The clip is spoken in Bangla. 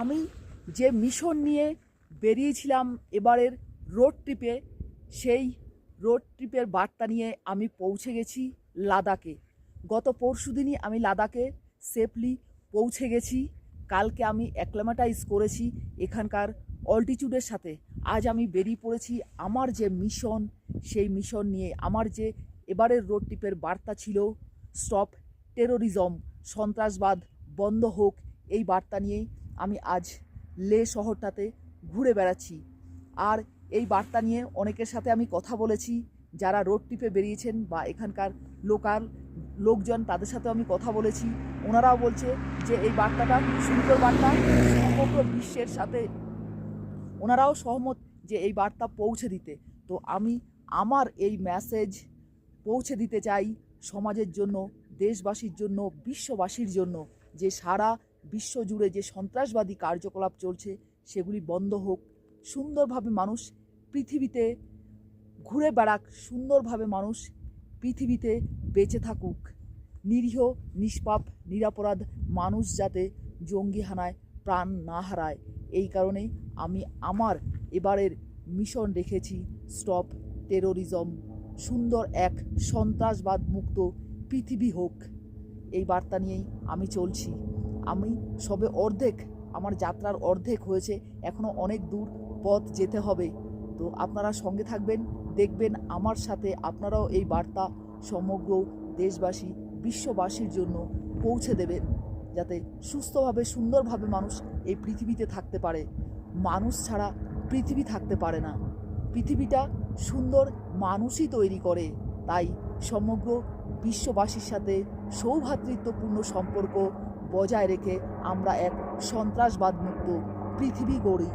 আমি যে মিশন নিয়ে বেরিয়েছিলাম এবারের রোড ট্রিপে সেই রোড ট্রিপের বার্তা নিয়ে আমি পৌঁছে গেছি লাদাখে। গত পরশু দিনই আমি লাদাখে সেফলি পৌঁছে গেছি। কালকে আমি অ্যাক্লামাটাইজ করেছি এখানকার অল্টিটিউডের সাথে। আজ আমি বেরিয়ে পড়েছি আমার যে মিশন সেই মিশন নিয়ে। আমার যে এবারের রোড ট্রিপের বার্তা ছিল স্টপ টেরোরিজম সন্ত্রাসবাদ বন্ধ হোক, এই বার্তা নিয়েই আমি আজ লে শহরটাতে ঘুরে বেড়াচ্ছি। আর এই বার্তা নিয়ে অনেকের সাথে আমি কথা বলেছি, যারা রোড ট্রিপে বেরিয়েছেন বা এখানকার লোকাল লোকজন, তাদের সাথেও আমি কথা বলেছি। ওনারাও বলছে যে এই বার্তাটা সুন্দর বার্তা, সমগ্র বিশ্বের সাথে। ওনারাও সহমত যে এই বার্তা পৌঁছে দিতে। তো আমি আমার এই মেসেজ পৌঁছে দিতে চাই সমাজের জন্য, দেশবাসীর জন্য, বিশ্ববাসীর জন্য যে সারা বিশ্ব জুড়ে যে সন্ত্রাসবাদী কার্যকলাপ চলছে, সেগুলি বন্ধ হোক। সুন্দরভাবে মানুষ পৃথিবীতে ঘুরে বেড়াক, সুন্দরভাবে মানুষ পৃথিবীতে বেঁচে থাকুক। নিরীহ, নিষ্পাপ, নিরাপরাধ মানুষ যাতে জঙ্গি হানায়, প্রাণ না হারায়, এই কারণেই আমি আমার এবারের মিশন রেখেছি স্টপ টেরোরিজম। সুন্দর এক সন্ত্রাসবাদ মুক্ত পৃথিবী হোক। এই বার্তা নিয়েই আমি চলছি। আমি সবে অর্ধেক, আমার যাত্রার অর্ধেক হয়েছে এখনও অনেক দূর পথ যেতে হবে। তো আপনারা সঙ্গে থাকবেন, দেখবেন আমার সাথে আপনারাও এই বার্তা সমগ্র দেশবাসী, বিশ্ববাসীর জন্য পৌঁছে দেবেন, যাতে সুস্থভাবে, সুন্দরভাবে মানুষ এই পৃথিবীতে থাকতে পারে। মানুষ ছাড়া পৃথিবী থাকতে পারে না। পৃথিবীটা সুন্দর মানুষই তৈরি করে। তাই সমগ্র বিশ্ববাসীর সাথে সৌভ্রাতৃত্বপূর্ণ সম্পর্ক বজায় রেখে আমরা এক সন্ত্রাসবাদ মুক্ত পৃথিবী গড়ি।